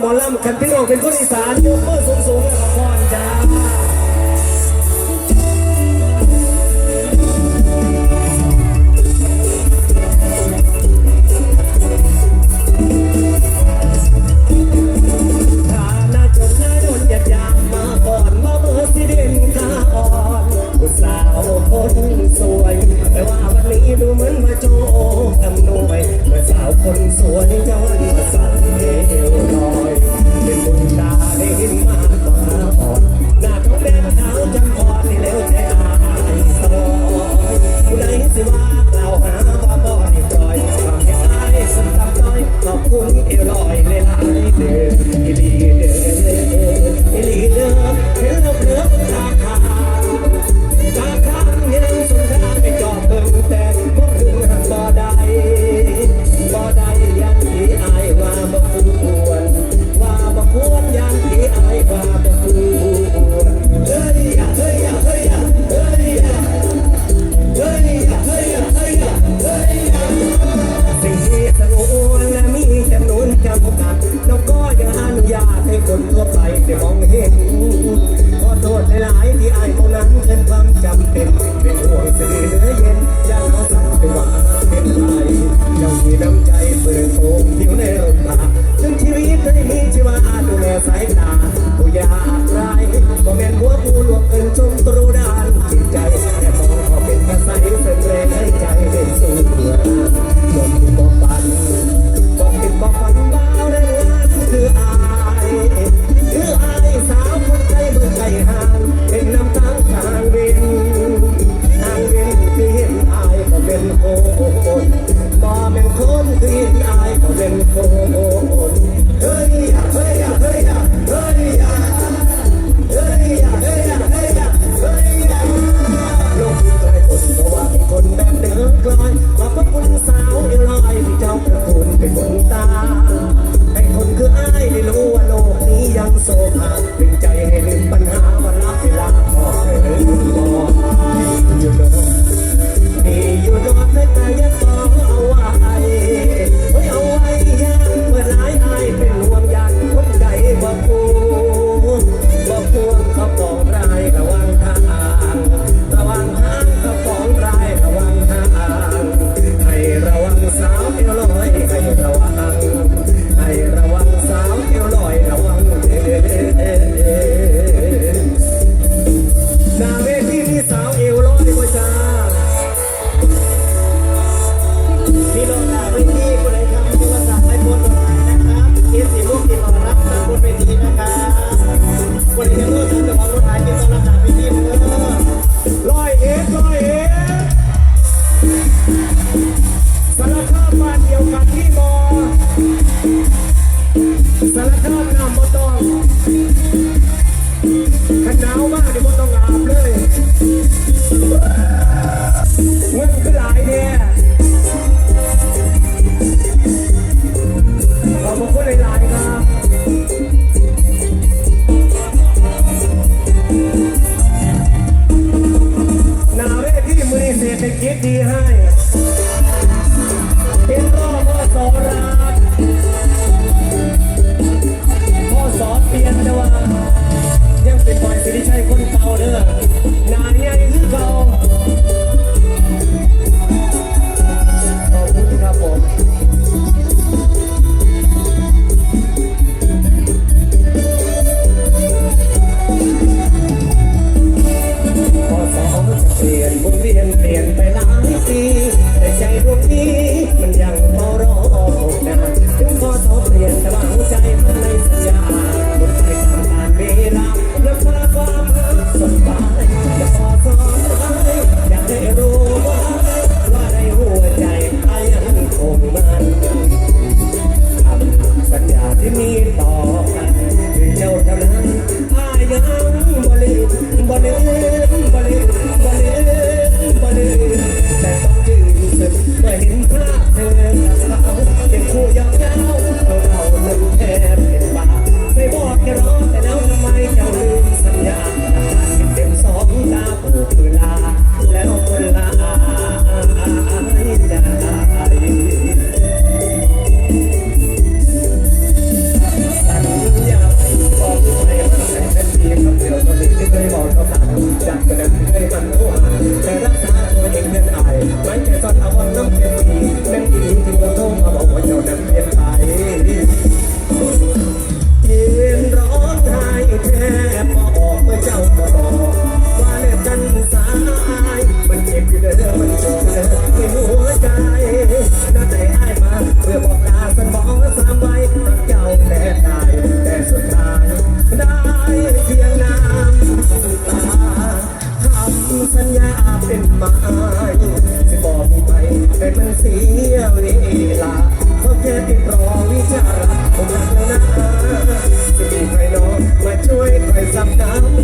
หมอลำขันพี่งออกเป็นคนอีสานยกมือสูงๆนะครับจ้า อย่างที่อายว่า ยวกันที่บอสารคามน้ำบ่ต้องหนาวมากเดี๋ยวบ่ต้องอาบเลยเงินก็หลายเนี่ยขอบคุณหลยๆครับนาเที่มือเศรษฐกิจดีให้ I'm down